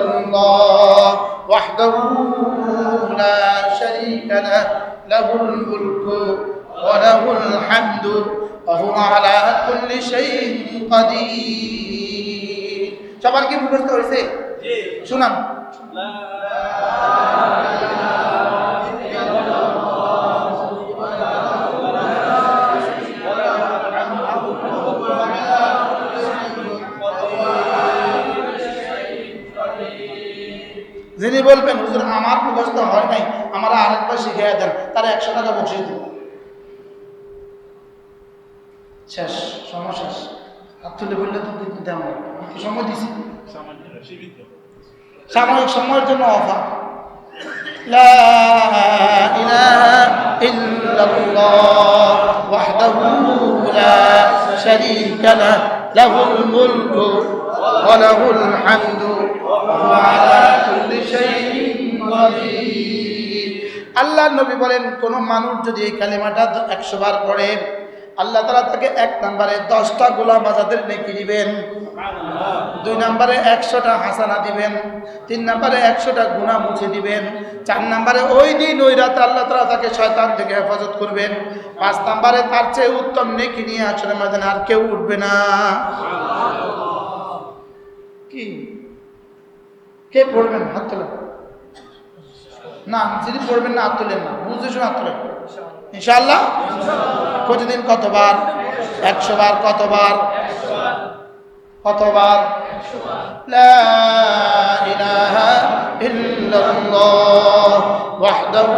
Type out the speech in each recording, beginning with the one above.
الله وحده لا شريك له له الملك وله الحمد وهو على كل شيء قدير সবার কি মুখস্থ হয়েছে শুনান যদি বলবেন হুজুর আমার মুখস্থ হয় নাই আমার আরেকবার শিখিয়ে দেন তার একশো টাকা বসিয়ে দেব শেষ সময় শেষ হাত তুলে বললে তো দেওয়া সময় দিছি সাময়িক সময়ের জন্য অফার لا إله إلا الله وحده لا شريك له له الملك وله الحمد وهو على আল্লাহ নবী বলেন, কোন মানুষ যদি এই কালিমাটা একশো বার পড়ে, আল্লাহ তালা তাকে এক নম্বরে দশটা গোলাম আজাদের নেকি দিবেন। দুই নম্বরে একশোটা হাসানা দিবেন। তিন নম্বরে একশোটা গুণা মুছে দিবেন। চার নম্বরে ওই দিন, ওই রাতে আল্লাহ তালা তাকে শয়তান থেকে হেফাজত করবেন। পাঁচ নম্বরে তার চেয়ে উত্তম নেকি নিয়ে আসলে মাঝে আর কেউ উঠবে না। কি? কে পড়বেন? হাত তোলেন। না যদি পড়বেন না, হাত তোলেন না। বুঝতে শুনে হাত তোলেন। ইনশাল্লাহ প্রতিদিন কতবার? একশো বার কতবার? কতবার لا وحده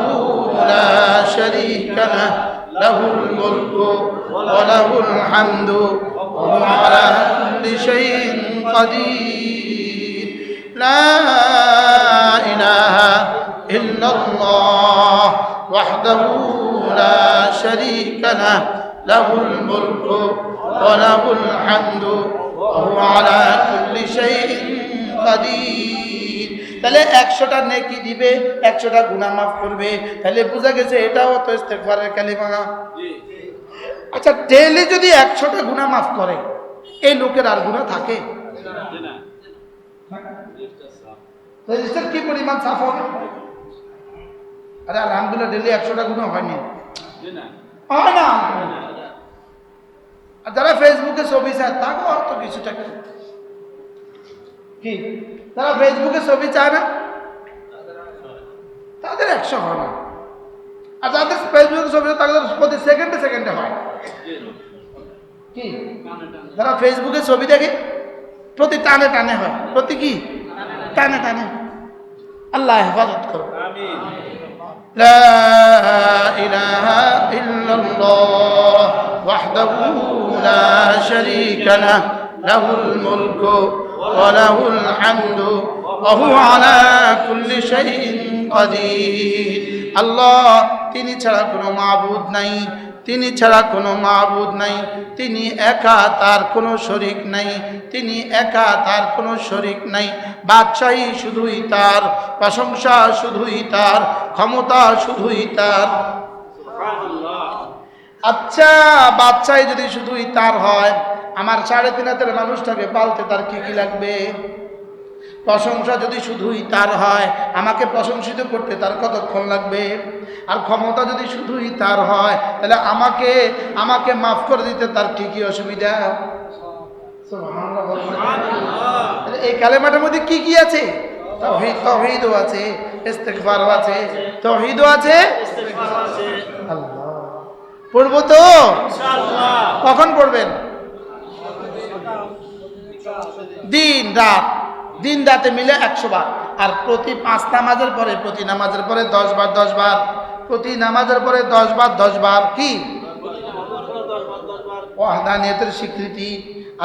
لا شريك له له الملك وله الحمد وهو على كل شيء قدير إله إلا الله وحده لا شريك له له الملك وله الحمد وهو على كل شيء قدير তাহলে একশোটা নেকি দিবে একশোটা গুণা মাফ করবে। তাহলে বোঝা গেছে এটাও তো ইস্তেকবারের কালিমা আচ্ছা ডেইলি যদি একশোটা গুণা মাফ করে এই লোকের আর গুণা থাকে? না। রেজিস্টার কি পরিমাণ সাফ হবে আরে আলহামদুলিল্লাহ ডেলি একশোটা গুণ হয়নি। হয় না? আর যারা ফেসবুকে ছবি চায় তাকেও হয়তো কিছুটা কি? যারা ফেসবুকে ছবি চায় না, তাদের একশো হয় না। আর যাদের ফেসবুকে ছবি তাদের প্রতি সেকেন্ডে সেকেন্ডে হয়। কি? যারা ফেসবুকে ছবি দেখে, প্রতি টানে টানে হয়। প্রতি কি? টানে টানে الله يحفظك. آمين. لا إله إلا الله وحده لا شريك له له الملك وله الحمد وهو على كل شيء قدير. الله তিনি ছাড়া কোনো মাবুদ নাই। তিনি ছাড়া কোনো মাবুদ নাই। তিনি একা তার কোনো শরিক নাই। তিনি একা তার কোনো শরিক নাই। বাদশাহী শুধুই তার, প্রশংসা শুধুই তার, ক্ষমতা শুধুই তার। আচ্ছা বাদশাহী যদি শুধুই তার হয়, আমার সাড়ে তিন হাতের মানুষটাকে পালতে তার কি কি লাগবে? প্রশংসা যদি শুধুই তার হয় আমাকে প্রশংসিত করতে তার কতক্ষণ লাগবে? আর ক্ষমতা যদি শুধুই তার হয় তাহলে আমাকে আমাকে মাফ করে দিতে তার কি কি অসুবিধা? এই কালেমাটার মধ্যে কি কি আছে? তৌহিদ তৌহিদও আছে ইস্তেগফারও আছে তৌহিদও আছে। পড়ব তো? কখন পড়বেন? দিন রাত। দিন রাতে মিলে একশো বার। আর প্রতি পাঁচ নামাজের পরে প্রতি নামাজের পরে দশ বার দশ বার। প্রতি নামাজের পরে দশ বার দশ বার কি? ওয়াহদানিয়তের স্বীকৃতি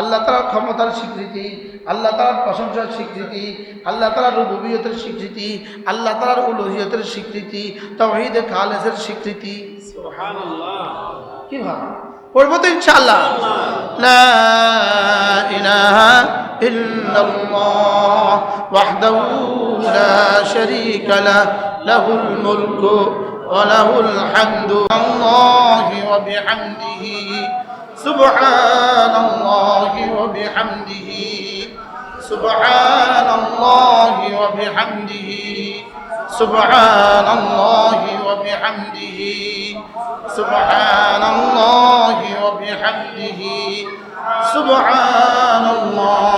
আল্লাহ তালার ক্ষমতার স্বীকৃতি আল্লাহ তালার প্রশংসার স্বীকৃতি আল্লাহ তালার রুবুবিয়তের স্বীকৃতি আল্লাহ তালার উলুহিয়তের স্বীকৃতি তহিদে খালেসের স্বীকৃতি। কি ভাব? পড়ব তো ইনশাআল্লাহ। إلا الله وحده لا شريك له له الملك وله الحمد. الله وبحمده. سبحان الله وبحمده. سبحان الله وبحمده. سبحان الله وبحمده. سبحان الله وبحمده. سبحان الله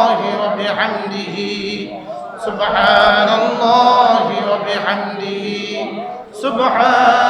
سبحان الله وبحمده سبحان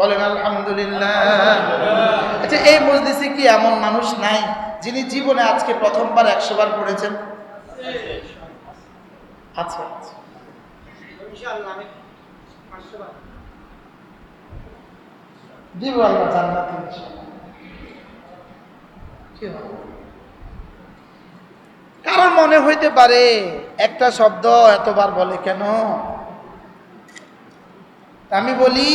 বলেন আলহামদুলিল্লাহ। আচ্ছা এই মজলিসে কি এমন মানুষ নাই যিনি জীবনে আজকে প্রথমবার একশো বার পড়েছেন? আচ্ছা আচ্ছা। দিব আল্লাহ জান্নাত কি কারণ মনে হইতে পারে একটা শব্দ এতবার বলে কেন? আমি বলি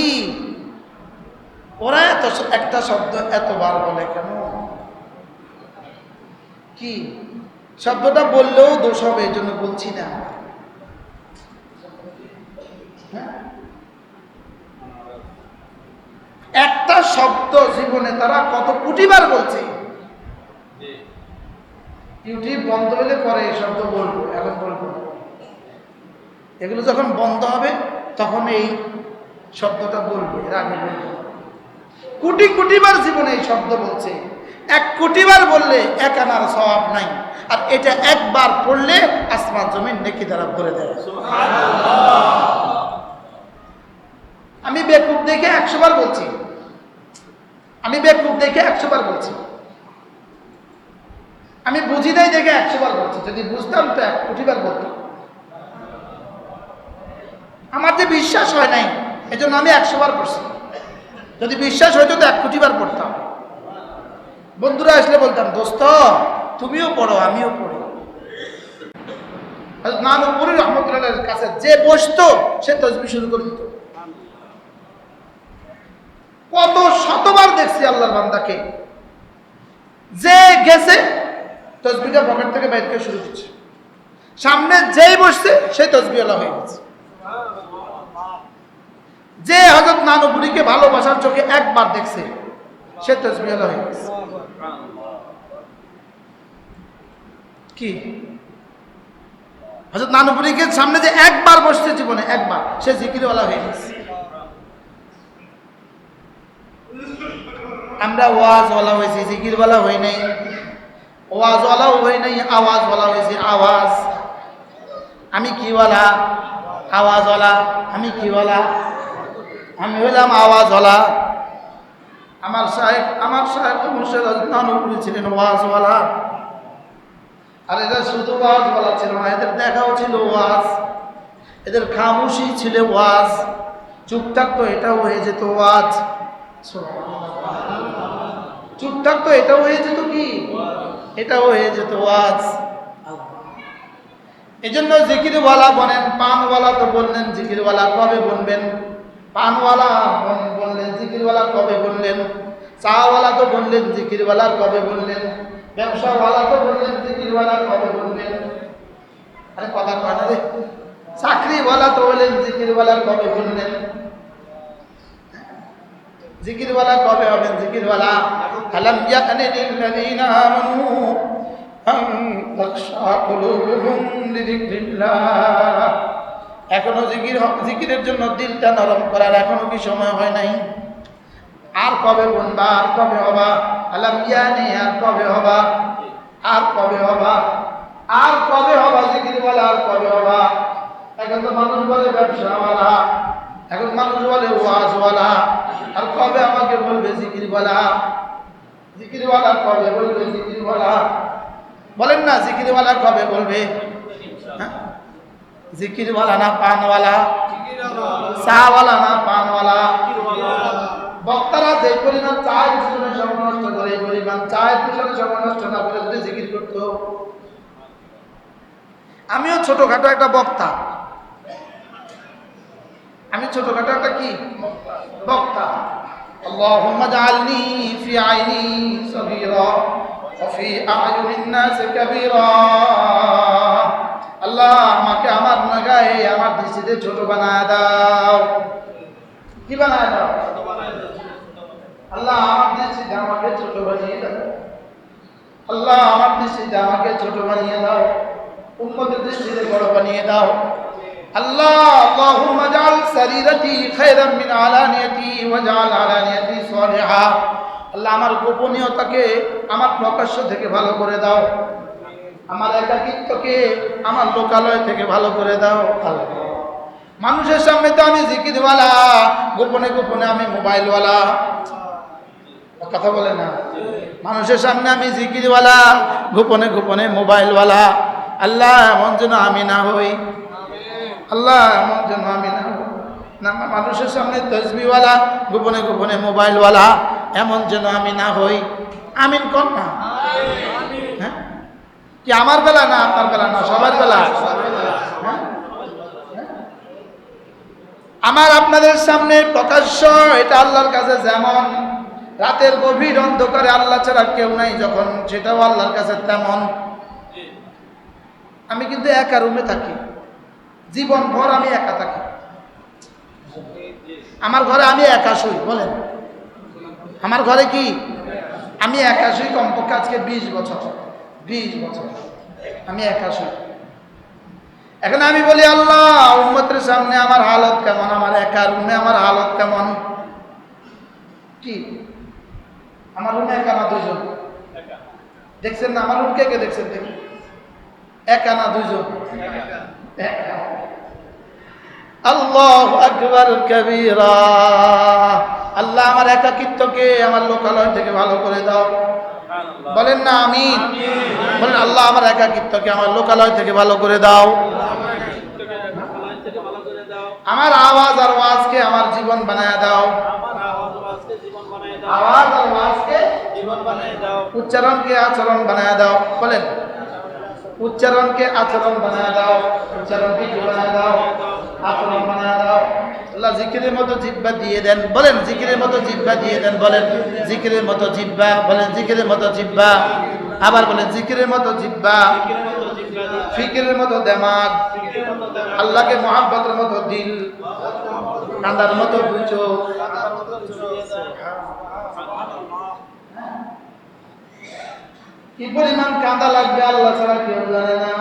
ওরা এত একটা শব্দ এতবার বলে কেন? কি? শব্দটা বললেও দোষ হবে, এই জন্য বলছি না। হ্যাঁ? একটা শব্দ জীবনে তারা কত কোটিবার বলছে। ইউটিউব বন্ধ হলে পরে এই শব্দ বলব, এখন বলব। এগুলো যখন বন্ধ হবে, তখন এই শব্দটা বলব, এর আগে বলব। কোটি কোটিবার জীবনে এই শব্দ বলছে। এক কোটিবার বললে এক আনার স্বভাব নাই। আর এটা একবার পড়লে আসমান জমিন নেকি দ্বারা ভরে দেয়। আমি বেকুব দেখে একশো বার বলছি। আমি বেকুব দেখে একশো বার বলছি। আমি বুঝি নাই দেখে একশো বার বলছি। যদি বুঝতাম তো এক কোটি বার বলতাম। আমার যে বিশ্বাস হয় নাই এজন্য আমি একশো বার পড়ছি যদি বিশ্বাস হইতো তো এক কোটি বার পড়তাম। বন্ধুরা আসলে বলতাম, দোস্ত, তুমিও পড়ো, আমিও পড়ি। নানুপুরি রহমতুল্লাহের কাছে যে বসতো, সে তসবি শুরু করে দিত। কত শতবার দেখছি আল্লাহর বান্দাকে। যে গেছে, তসবিটা পকেট থেকে বাইর করে শুরু করছে। সামনে যেই বসছে, সেই তসবিওয়ালা হয়ে গেছে। যে হজরত নানুপুরীকে ভালোবাসার চোখে একবার দেখছে, সে তসবিওয়ালা হয়ে গেছে। কি? হজরত নানুপুরীকে সামনে যে একবার বসছে জীবনে, একবার, সে জিকিরওয়ালা হয়ে গেছে। আমরা ওয়াজওয়ালা হয়েছি, জিকিরওয়ালা হই নাই। ওয়াজওয়ালাও হই নাই, আওয়াজওয়ালা হয়েছি, আওয়াজ। আমি কিওয়ালা আওয়াজওয়ালা। আমি কিওয়ালা আমি হইলাম আওয়াজ হলা আমার সাহেব আমার সাহেব মুর্শেদ নানুপুরি ছিলেন ওয়াজওয়ালা আর এরা শুধু ওয়াজওয়ালা ছিল না, এদের দেখাও ছিল ওয়াজ। এদের খামুশি ছিল ওয়াজ। চুপ থাকতো এটাও হয়ে যেত ওয়াজ। চুপ থাকতো এটাও হয়ে যেত কি? এটাও হয়ে যেত ওয়াজ। এই জন্য জিকিরওয়ালা বলেন, পানওয়ালা তো বললেন, জিকিরওয়ালা কবে বলবেন? পানওয়ালা বললেন, জিকিরওয়ালা কবে বললেন? চাওয়ালা তো বললেন, জিকিরওয়ালা কবে বললেন? ব্যবসাওয়ালা তো বললেন, জিকিরওয়ালা কবে বললেন? আরে কথা কয় রে। চাকরিওয়ালা তো বললেন, জিকিরওয়ালা কবে বললেন? জিকিরওয়ালা কবে হবেন, জিকিরওয়ালা? আলম ইয়ানি লিল্লাযীনা আমানু আন তাখশা কুলুবুহুম লিযিকরিল্লাহ। এখনও জিকির জিকিরের জন্য দিলটা নরম করার এখনও কি সময় হয় নাই? আর কবে বলবা আর কবে হবা? আলাম ইয়ানি আর কবে হবা? আর কবে হবা? আর কবে হবা জিকির বলে, আর কবে হবা? এখন তো মানুষ বলে ব্যবসাওয়ালা, এখন মানুষ বলে ওয়াজওয়ালা, আর কবে আমাকে বলবে জিকির বলা? জিকিরওয়ালা কবে বলবে জিকিরওয়ালা বলেন না জিকিরওয়ালা কবে বলবে? হ্যাঁ? জিকিরওয়ালা না পানওয়ালা চাওয়ালা না পানওয়ালা বক্তারা যে পরিমাণ চায় পিছনে সময় নষ্ট করে এই পরিমাণ চায় পিছনে সময় নষ্ট না করে যদি জিকির করতো আমিও ছোটখাটো একটা বক্তা আমি ছোটখাটো একটা কি বক্তা اللهم اجعلني في عيني صغيرا وفي أعين الناس كبيرا আল্লাহ আমাকে আমার নাগায়, আমার দৃষ্টিতে ছোট বানায় দাও। কি বানায় দাও? আল্লাহ আমার দৃষ্টিতে আমাকে ছোট বানিয়ে দাও। আল্লাহ আমার দৃষ্টিতে আমাকে ছোট বানিয়ে দাও। উম্মতের দৃষ্টিতে বড় বানিয়ে দাও। আল্লাহ, আল্লাহুম্মা জাআল সারিরাতি খায়রাম মিন আলানিয়াতি ওয়া জাআল আলানিয়াতি সালিহা। আল্লাহ আমার গোপনীয়তাকে আমার প্রকাশ্য থেকে ভালো করে দাও। আমার একাকিত্বকে আমার লোকালয় থেকে ভালো করে দাও আল্লাহ মানুষের সামনে তো আমি জিকিরওয়ালা, গোপনে গোপনে আমি মোবাইলওয়ালা। কথা বলে না। মানুষের সামনে আমি জিকিরওয়ালা, গোপনে গোপনে মোবাইলওয়ালা। আল্লাহ এমন যেন আমি না হই। আল্লাহ এমন যেন আমি না হই। না মানুষের সামনে তসবিওয়ালা গোপনে গোপনে মোবাইলওয়ালা, এমন যেন আমি না হই। আমিন কর না। কি আমার বেলা না আপনার বেলা না? সবার বেলা? আমার আপনাদের সামনে প্রকাশ্য, এটা আল্লাহর কাছে যেমন। রাতের গভীর অন্ধকারে আল্লাহ ছাড়া কেউ নাই যখন, সেটাও আল্লাহর কাছে তেমন। আমি কিন্তু একা রুমে থাকি। জীবন ভর আমি একা থাকি। আমার ঘরে আমি একা শুই, বলেন। আমার ঘরে কি? আমি একা শুই কমপক্ষে আজকে বিশ বছর। বিশ বছর। আমি একা শুই এখন আমি বলি আল্লাহ উম্মতের সামনে আমার হালত কেমন? আমার একা রুমে আমার হালত কেমন? কি? আমার রুমে একা না দুজন দেখছেন না? আমার রুম কে কে দেখছেন দেখি? একা না দুজন। আল্লাহ আকবর কবিরা। আল্লাহ আমার একাকিত্বকে আমার লোকালয় থেকে ভালো করে দাও। বলেন না আমি বলেন আল্লাহ আমার একাকিত্বকে আমার লোকালয় থেকে ভালো করে দাও। আমার আওয়াজ আর ওয়াজকে আমার জীবন বানায় দাও। আওয়াজ আর ওয়াজকে উচ্চারণকে আচরণ বানায় দাও। বলেন উচ্চারণকে আচরণ বানায় দাও। উচ্চারণকে কি বানায় দাও? আচরণ বানায় দাও। আল্লাহ জিকিরের মতো জিব্বা দিয়ে দেন, বলেন, জিকিরের মতো জিব্বা দিয়ে দেন, বলেন, জিকিরের মতো জিব্বা বলেন, জিকিরের মতো জিব্বা আবার বলেন, জিকিরের মতো জিব্বা ফিকিরের মতো দেমাগ, আল্লাহকে মহাব্বতের মতো দিল, কান্দার মতো চোখ। কি পরিমাণ কাঁদা লাগবে আল্লাহ ছাড়া কেউ জানে না।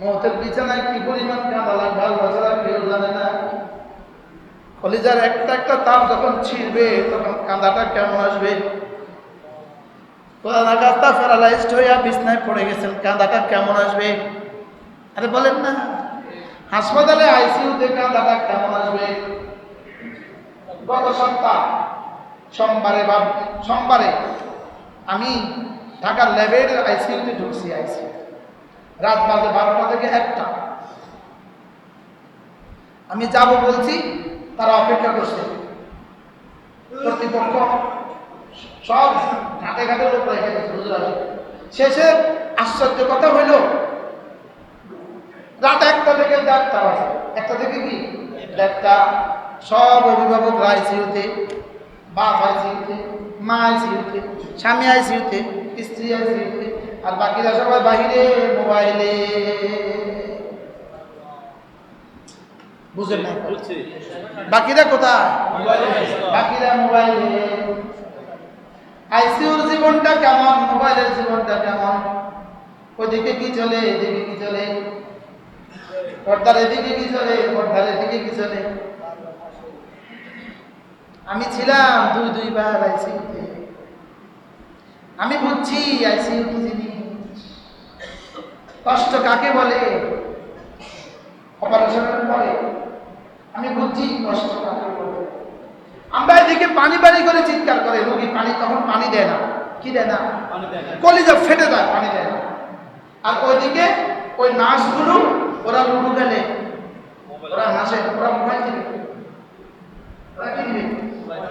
মতের বিছানায় কি পরিমাণ কাঁদা লাগবে আল্লাহ ছাড়া কেউ জানে না কলিজার একটা একটা তাপ যখন ছিঁড়বে, তখন কাঁদাটা কেমন আসবে? আগাস্তা প্যারালাইজড হইয়া বিছনায় পড়ে গেছেন, কাঁদাটা কেমন আসবে? আরে বলেন না। হাসপাতালে আইসিইউতে কাঁদাটা কেমন আসবে? গত সপ্তাহ, সোমবারে বা সোমবারে আমি ঢাকার ল্যাবের আইসিইউতে ঢুকছি, আইসিইউ। রাত বাজে বারোটা থেকে একটা। আমি যাব বলছি তারা অপেক্ষা করছে। কর্তৃপক্ষ সব ঘাটে ঘাটে লোক রেখে। শেষে আশ্চর্য কথা হইল, রাত একটা থেকে দেড়টা বাজে। একটা থেকে কি? দেড়টা। সব অভিভাবক অভিভাবকরা আইসিউতে বাপ আইসিউতে মা আইসিউতে স্বামী আইসিউতে স্ত্রী আইসিউতে আর বাকিরা সবাই বাহিরে মোবাইলে। বুঝেন না বাকিরা কোথায়? বাকিরা মোবাইলে। আইসিউর জীবনটা কেমন? মোবাইলের জীবনটা কেমন? ওইদিকে কি চলে এদিকে কি চলে? পর্দার এদিকে কি চলে পর্দার এদিকে কি চলে? আমি ছিলাম দুই দুই দুইবার আইসিউতে। আমি বুঝছি কি জিনিস। কষ্ট কাকে বলে? অপারেশনের পরে আমি বুঝছি কষ্ট আমরা এদিকে পানি পানি করে চিৎকার করে রোগী পানি তখন পানি দেয় না। কি দেয় না? কলিজা ফেটে যায় পানি দেয় না। আর ওইদিকে ওই নার্সগুলো ওরা লুডু খেলে। ওরা হাসে ওরা মোবাইল টিপে। ওরা কি দিবে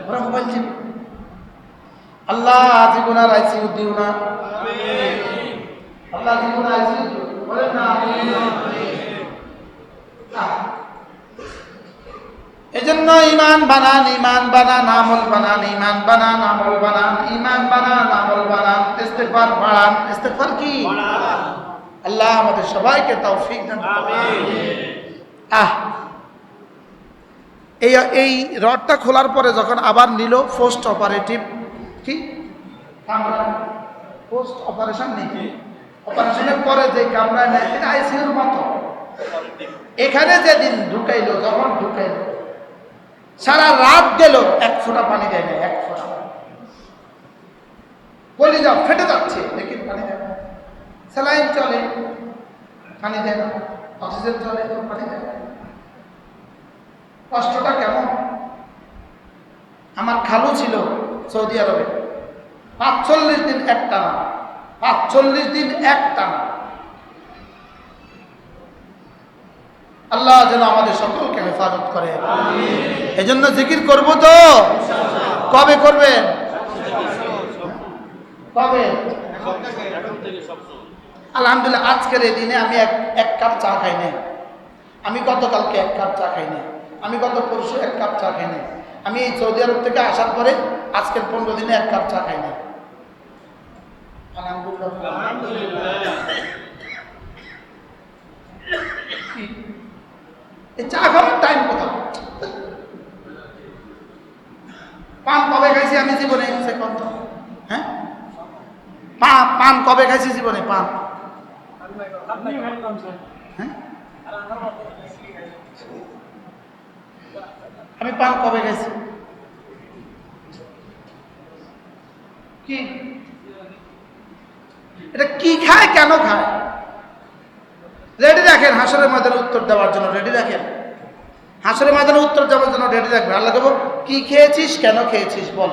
ওরা মোবাইল টিপে। আল্লাহ জীবন আর আইসিউ দিও না। আল্লাহ জীবন আইসিউ বলেন না। এজন্য ইমান বানান ইমান বানান আমল বানান ইমান বানান আমল বানান ইমান বানান আমল বানান। ইস্তেগফার বাড়ান। ইস্তেগফার কি? আল্লাহ আমাদের সবাইকে তৌফিক দান আহ। এই এই রডটা খোলার পরে যখন আবার নিল পোস্ট অপারেটিভ কি? পোস্ট অপারেশন নেই। অপারেশনের পরে যে কামড়ায় নেয় এটা আইসিউর মতো। এখানে যেদিন ঢুকাইলো, যখন ঢুকাইলো, সারা রাত গেল, এক ফোঁটা পানি দেয় না এক ফোঁটা কলিজা ফেটে যাচ্ছে, লেকিন পানি দেয় না স্যালাইন চলে, পানি দেয় না অক্সিজেন চলে তো পানি দেয় না কষ্টটা কেমন? আমার খালু ছিল সৌদি আরবে। পাঁচচল্লিশ দিন এক পাঁচচল্লিশ দিন এক আল্লাহ যেন আমাদের সকলকে হেফাজত করে। এজন্য জিকির করব তো? কবে করবেন? কবে? আলহামদুলিল্লাহ, আজকের এই দিনে আমি এক এক কাপ চা খাই নাই। আমি গতকালকে এক কাপ চা খাই নাই। আমি গত পরশু এক কাপ চা খাই নাই। আমি এই সৌদি আরব থেকে আসার পরে আজকের পনেরো দিনে এক কাপ চা খাই নাই। আলহামদুলিল্লাহ। এই চা খাওয়ার টাইম কোথাও পান কবে খাইছি আমি জীবনে? সে কত? হ্যাঁ? পা- পান কবে খাইছি জীবনে? পান। হ্যাঁ? আমি পান কবে খাইছি? কি? এটা কি খায়, কেন খায়? রেডি রাখেন, হাসরের ময়দানে উত্তর দেওয়ার জন্য রেডি রাখেন। হাসরের ময়দানে উত্তর দেওয়ার জন্য রেডি রাখবেন আল্লাহ দেবো কি খেয়েছিস? কেন খেয়েছিস? বল।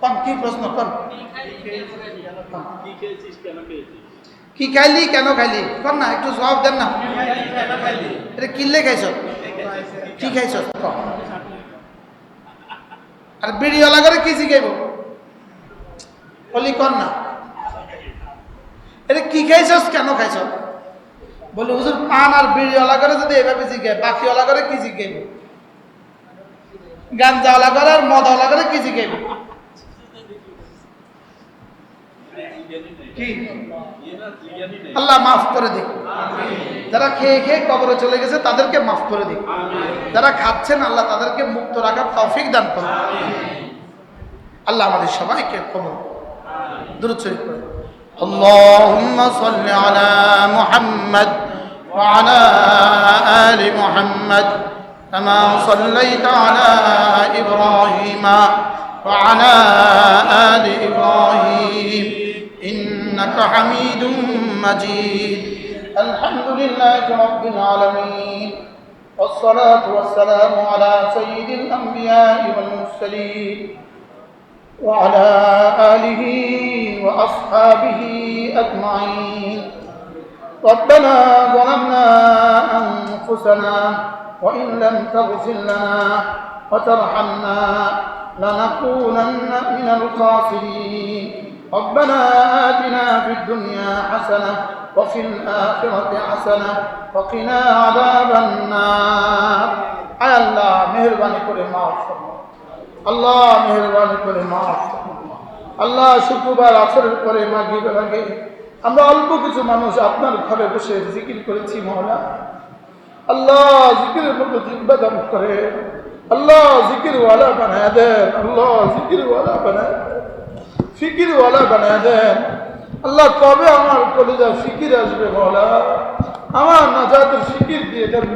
কন কি প্রশ্ন? কর কি খাইলি? কেন খাইলি? কর না, একটু জবাব দেন না। এটা কিনলে খাইছ? কি খাইছ। আর বিড়িওয়ালা করে কি শিখাইব? বলি কর না। এটা কি খাইছস? কেন খাইছ বলি হুজুর পান আর বিড়িওয়ালা করে যদি এভাবে জিজ্ঞাসা বাকিওয়ালা করে কি জিজ্ঞাসা গাঞ্জাওয়ালা করে আর মদওয়ালা করে কি জিজ্ঞাসা কি আল্লাহ মাফ করে দিক যারা খেয়ে খেয়ে কবরে চলে গেছে তাদেরকে মাফ করে দিক যারা খাচ্ছেন আল্লাহ তাদেরকে মুক্ত রাখার তৌফিক দান করুন আল্লাহ আমাদের সবাইকে কবর দূর শরীফ করে اللهم صل على محمد وعلى آل محمد كما صليت على إبراهيم وعلى آل إبراهيم. إنك حميد مجيد. الحمد لله رب العالمين. والصلاة والسلام على سيد الأنبياء والمرسلين وعلى آله وأصحابه أجمعين. ربنا ظلمنا أنفسنا وإن لم تغفر لنا وترحمنا لنكونن من الخاسرين ربنا آتنا في الدنيا حسنة وفي الآخرة حسنة وقنا عذاب النار আয় আল্লাহ মেহরবানি করে মাফ করুন আল্লাহ মেহরবানি করে মাফ করুন। আল্লাহ শুক্রবার আসরের পরে মাগরিবের আগে আমরা অল্প কিছু মানুষ আপনার ঘরে বসে জিকির করেছি, মহলা। আল্লাহ জিকিরের মতো জিব্বা দান করে। আল্লাহ জিকির ওয়ালা বানায় দেন। আল্লাহ জিকির ওয়ালা বানায় ফিকির ওয়ালা বানায় দেন। আল্লাহ কবে আমার কলেজা ফিকির আসবে বলা আমার নাজাতের ফিকির দিয়ে দেন